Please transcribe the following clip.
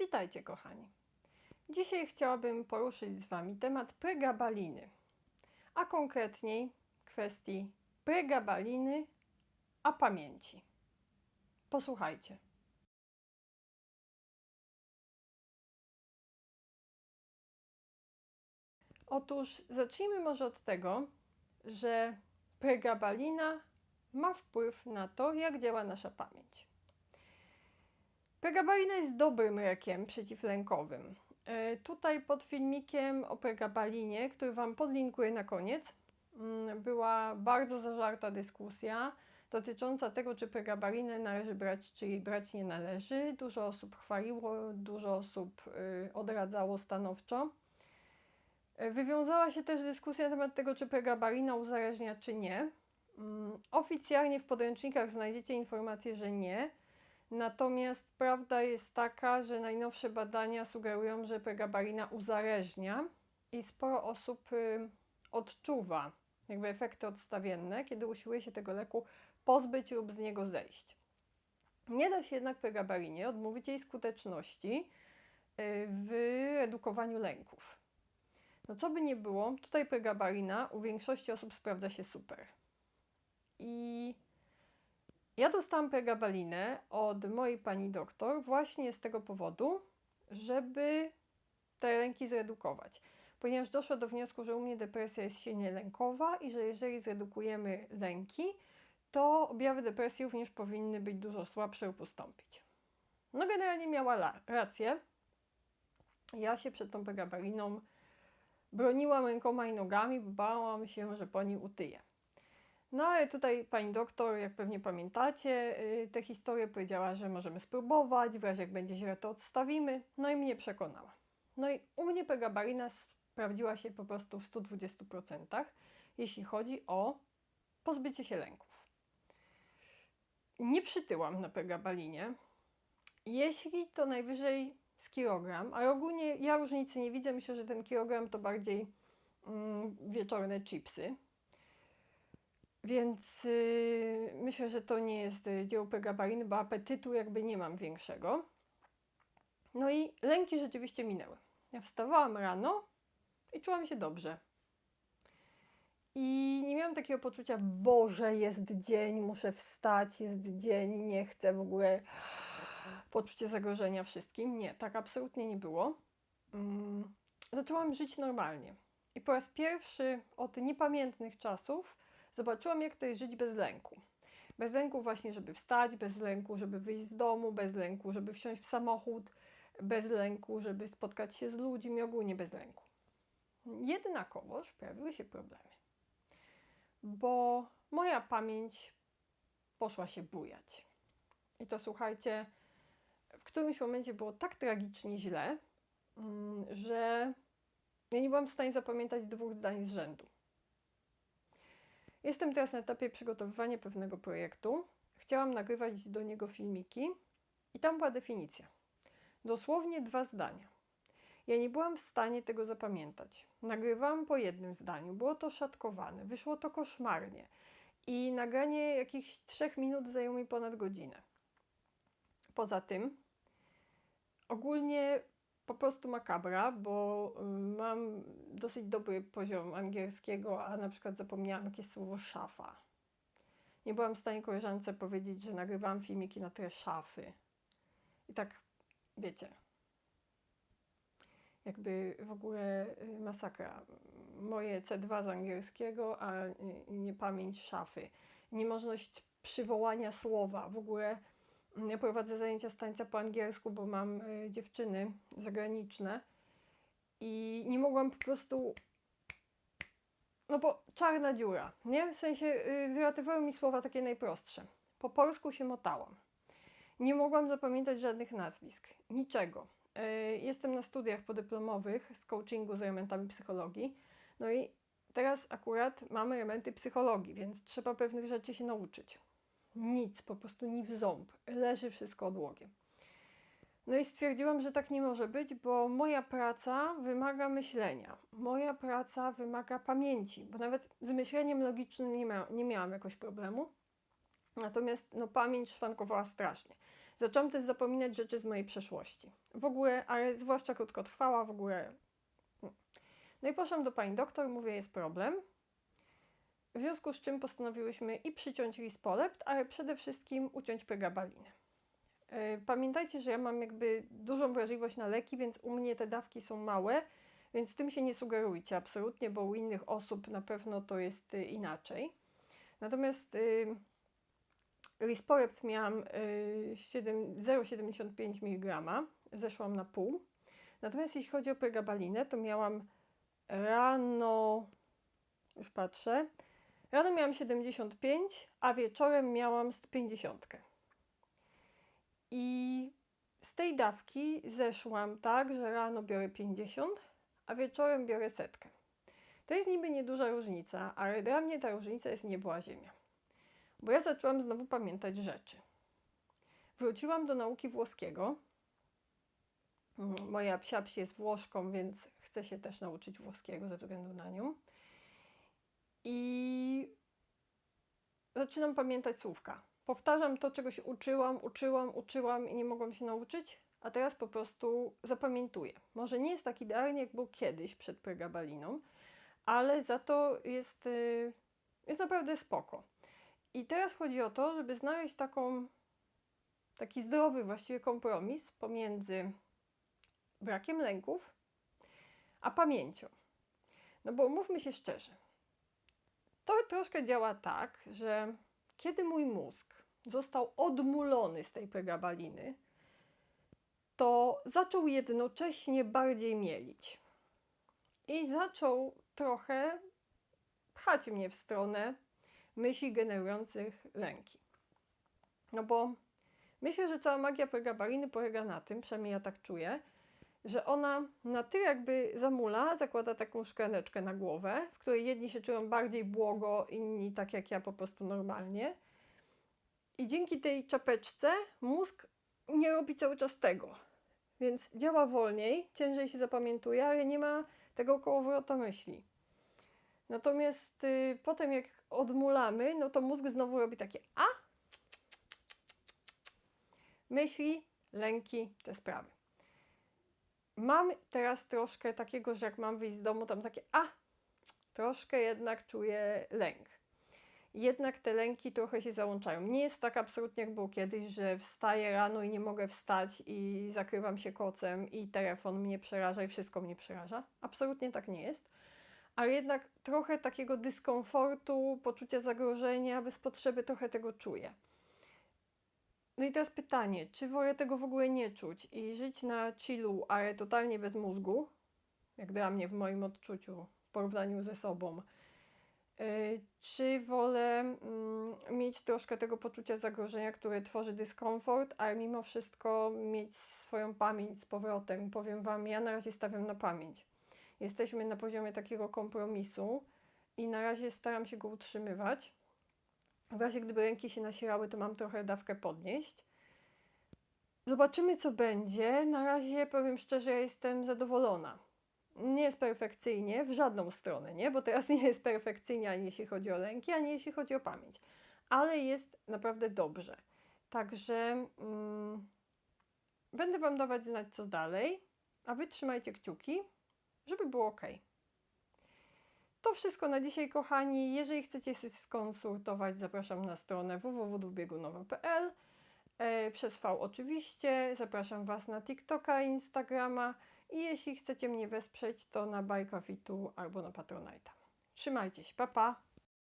Witajcie, kochani. Dzisiaj chciałabym poruszyć z Wami temat pregabaliny, a konkretniej kwestii pregabaliny a pamięci. Posłuchajcie. Otóż zacznijmy może od tego, że pregabalina ma wpływ na to, jak działa nasza pamięć. Pregabalina jest dobrym lekiem przeciwlękowym. E, Tutaj pod filmikiem o pregabalinie, który Wam podlinkuję na koniec, mm, była bardzo zażarta dyskusja dotycząca tego, czy pregabalinę należy brać, czy jej brać nie należy. Dużo osób chwaliło, dużo osób y, odradzało stanowczo. E, Wywiązała się też dyskusja na temat tego, czy pregabalina uzależnia, czy nie. Mm, Oficjalnie w podręcznikach znajdziecie informację, że nie. Natomiast prawda jest taka, że najnowsze badania sugerują, że pregabalina uzależnia i sporo osób y, odczuwa jakby efekty odstawienne, kiedy usiłuje się tego leku pozbyć lub z niego zejść. Nie da się jednak pregabalinie odmówić jej skuteczności y, w redukowaniu lęków. No co by nie było, tutaj pregabalina u większości osób sprawdza się super. I ja dostałam pregabalinę od mojej pani doktor właśnie z tego powodu, żeby te lęki zredukować. Ponieważ doszła do wniosku, że u mnie depresja jest silnie lękowa i że jeżeli zredukujemy lęki, to objawy depresji również powinny być dużo słabsze lub ustąpić. No generalnie miała rację. Ja się przed tą pregabaliną broniłam rękoma i nogami, bałam się, że po niej utyję. No ale tutaj pani doktor, jak pewnie pamiętacie, y, tę historię powiedziała, że możemy spróbować, w razie jak będzie źle, to odstawimy. No i mnie przekonała. No i u mnie pregabalina sprawdziła się po prostu w 120%, jeśli chodzi o pozbycie się lęków. Nie przytyłam na pregabalinie. Jeśli to najwyżej z kilogram, ale ogólnie ja różnicy nie widzę. Myślę, że ten kilogram to bardziej mm, wieczorne chipsy. Więc yy, myślę, że to nie jest y, dzieło pregabaliny, bo apetytu jakby nie mam większego. No i lęki rzeczywiście minęły. Ja wstawałam rano i czułam się dobrze. I nie miałam takiego poczucia, Boże, jest dzień, muszę wstać, jest dzień, nie chcę w ogóle poczucie zagrożenia wszystkim. Nie, tak absolutnie nie było. Mm, zaczęłam żyć normalnie. I po raz pierwszy od niepamiętnych czasów zobaczyłam, jak to jest żyć bez lęku. Bez lęku właśnie, żeby wstać, bez lęku, żeby wyjść z domu, bez lęku, żeby wsiąść w samochód, bez lęku, żeby spotkać się z ludźmi, ogólnie bez lęku. Jednakowoż pojawiły się problemy, bo moja pamięć poszła się bujać. I to słuchajcie, w którymś momencie było tak tragicznie źle, mm, że ja nie byłam w stanie zapamiętać dwóch zdań z rzędu. Jestem teraz na etapie przygotowywania pewnego projektu. Chciałam nagrywać do niego filmiki i tam była definicja. Dosłownie dwa zdania. Ja nie byłam w stanie tego zapamiętać. Nagrywałam po jednym zdaniu, było to szatkowane, wyszło to koszmarnie i nagranie jakichś trzech minut zajęło mi ponad godzinę. Poza tym, ogólnie po prostu makabra, bo ym, mam dosyć dobry poziom angielskiego, a na przykład zapomniałam jakieś słowo szafa. Nie byłam w stanie koleżance powiedzieć, że nagrywałam filmiki na tle szafy. I tak, wiecie, jakby w ogóle y, masakra. Moje C2 z angielskiego, a y, nie pamięć szafy. Niemożność przywołania słowa. W ogóle ja prowadzę zajęcia z tańca po angielsku, bo mam y, dziewczyny zagraniczne i nie mogłam po prostu. No bo czarna dziura, nie? W sensie y, wylatywały mi słowa takie najprostsze. Po polsku się motałam. Nie mogłam zapamiętać żadnych nazwisk, niczego. Y, Jestem na studiach podyplomowych z coachingu z elementami psychologii. No i teraz akurat mamy elementy psychologii, więc trzeba pewnych rzeczy się nauczyć. Nic, po prostu ni w ząb. Leży wszystko odłogiem. No i stwierdziłam, że tak nie może być, bo moja praca wymaga myślenia. Moja praca wymaga pamięci, bo nawet z myśleniem logicznym nie, mia nie miałam jakoś problemu. Natomiast no, pamięć szwankowała strasznie. Zaczęłam też zapominać rzeczy z mojej przeszłości. W ogóle, ale zwłaszcza krótkotrwała, w ogóle. No i poszłam do pani doktor, mówię, jest problem. W związku z czym postanowiłyśmy i przyciąć rispolept, ale przede wszystkim uciąć pregabalinę. Yy, Pamiętajcie, że ja mam jakby dużą wrażliwość na leki, więc u mnie te dawki są małe, więc tym się nie sugerujcie absolutnie, bo u innych osób na pewno to jest y, inaczej. Natomiast y, Risporept miałam y, siedem- 0,75 mg, zeszłam na pół. Natomiast jeśli chodzi o pregabalinę, to miałam rano, już patrzę, rano miałam 75, a wieczorem miałam 150. I z tej dawki zeszłam tak, że rano biorę 50, a wieczorem biorę setkę. To jest niby nieduża różnica, ale dla mnie ta różnica jest niebła ziemia. Bo ja zaczęłam znowu pamiętać rzeczy. Wróciłam do nauki włoskiego. Mm, Moja psia psi jest Włoszką, więc chcę się też nauczyć włoskiego ze względu na nią. I zaczynam pamiętać słówka. Powtarzam to, czego się uczyłam, uczyłam, uczyłam i nie mogłam się nauczyć, a teraz po prostu zapamiętuję. Może nie jest tak idealnie, jak był kiedyś przed pregabaliną, ale za to jest, y, jest naprawdę spoko. I teraz chodzi o to, żeby znaleźć taką, taki zdrowy właściwie kompromis pomiędzy brakiem lęków a pamięcią. No bo mówmy się szczerze, to troszkę działa tak, że kiedy mój mózg został odmulony z tej pregabaliny, to zaczął jednocześnie bardziej mielić. I zaczął trochę pchać mnie w stronę myśli generujących lęki. No bo myślę, że cała magia pregabaliny polega na tym, przynajmniej ja tak czuję, że ona na tyle jakby zamula, zakłada taką szklaneczkę na głowę, w której jedni się czują bardziej błogo, inni tak jak ja po prostu normalnie. I dzięki tej czapeczce mózg nie robi cały czas tego. Więc działa wolniej, ciężej się zapamiętuje, ale nie ma tego kołowrota myśli. Natomiast y, potem jak odmulamy, no to mózg znowu robi takie a myśli, lęki, te sprawy. Mam teraz troszkę takiego, że jak mam wyjść z domu, tam takie a troszkę jednak czuję lęk. Jednak te lęki trochę się załączają. Nie jest tak absolutnie jak było kiedyś, że wstaję rano i nie mogę wstać i zakrywam się kocem i telefon mnie przeraża i wszystko mnie przeraża. Absolutnie tak nie jest ale jednak trochę takiego dyskomfortu, poczucia zagrożenia, bez potrzeby trochę tego czuję. No i teraz pytanie, czy wolę tego w ogóle nie czuć i żyć na chillu, ale totalnie bez mózgu, jak dla mnie w moim odczuciu, w porównaniu ze sobą, yy, czy wolę mm, mieć troszkę tego poczucia zagrożenia, które tworzy dyskomfort, ale mimo wszystko mieć swoją pamięć z powrotem. Powiem Wam, ja na razie stawiam na pamięć jesteśmy na poziomie takiego kompromisu i na razie staram się go utrzymywać. W razie gdyby ręki się nasierały, to mam trochę dawkę podnieść. Zobaczymy, co będzie. Na razie powiem szczerze, jestem zadowolona. Nie jest perfekcyjnie w żadną stronę, nie? Bo teraz nie jest perfekcyjnie ani jeśli chodzi o lęki, ani jeśli chodzi o pamięć. Ale jest naprawdę dobrze. Także mm, będę Wam dawać znać, co dalej. A Wy trzymajcie kciuki żeby było ok. Wszystko na dzisiaj, kochani. Jeżeli chcecie się skonsultować, zapraszam na stronę www.dwubiegunowa.pl e, przez V oczywiście. Zapraszam Was na TikToka, Instagrama i jeśli chcecie mnie wesprzeć, to na Buy Coffee Tu albo na Patronite'a. Trzymajcie się, pa pa!